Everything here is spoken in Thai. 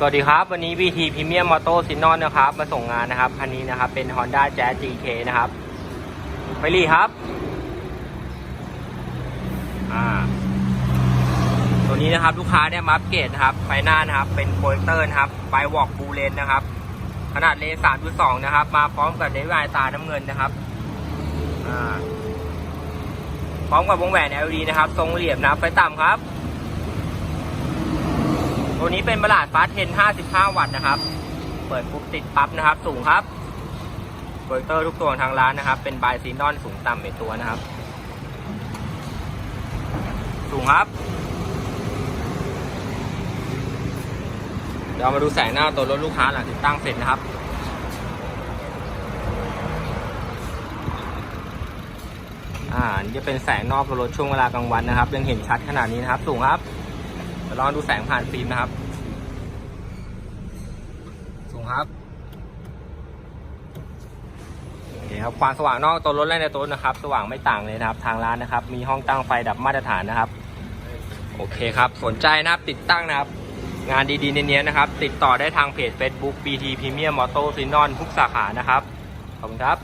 สวัสดีครับ วันนี้ VT Premium Moto s y n o n นะครับ มาส่งงานนะครับคันนี้นะครับ เป็น Honda Jazz GK นะครับไปรีครับอ่าตัวนี้นะครับลูกค้าเนี่ยมาอัปเกรดนะครับไฟหน้านะครับ เป็นโปรเจคเตอร์นะครับไฟวอล์กบูเลนนะครับ ขนาดเลนส์3.2นะครับ มาพร้อมกับเดวิตาน้ำเงินนะครับอ่าพร้อมกับวงแหวน LED นะครับ ทรงเหลี่ยมนะไฟต่ำครับ ตัวนี้เป็นบลาดฟ้าเทน 55 วัตต์นะครับ เปิดปุ๊บติดปั๊บนะครับ สูงครับโปรเจคเตอร์ทุกตัวทางร้านนะครับ เป็นบายซีนอนสูงต่ำเป็นตัวนะครับ สูงครับ เดี๋ยวเรามาดูแสงหน้าตัวรถลูกค้าหลังติดตั้งเสร็จนะครับ อ่านี่จะเป็นแสงนอกตัวรถช่วงเวลากลางวันนะครับ ยังเห็นชัดขนาดนี้นะครับ สูงครับ เดี๋ยวลองดูแสงผ่านฟิล์มนะครับ สูงครับโอเคครับ ความสว่างนอกตัวรถและในตัวนะครับ สว่างไม่ต่างเลยนะครับ ทางร้านนะครับ มีห้องตั้งไฟดับมาตรฐานนะครับ โอเคครับ สนใจนะครับ ติดตั้งนะครับ งานดีๆเนี้ยนะครับ ติดต่อได้ทางเพจ Facebook BT Premium Moto s y n o n ทุกสาขานะครับ ขอบคุณครับ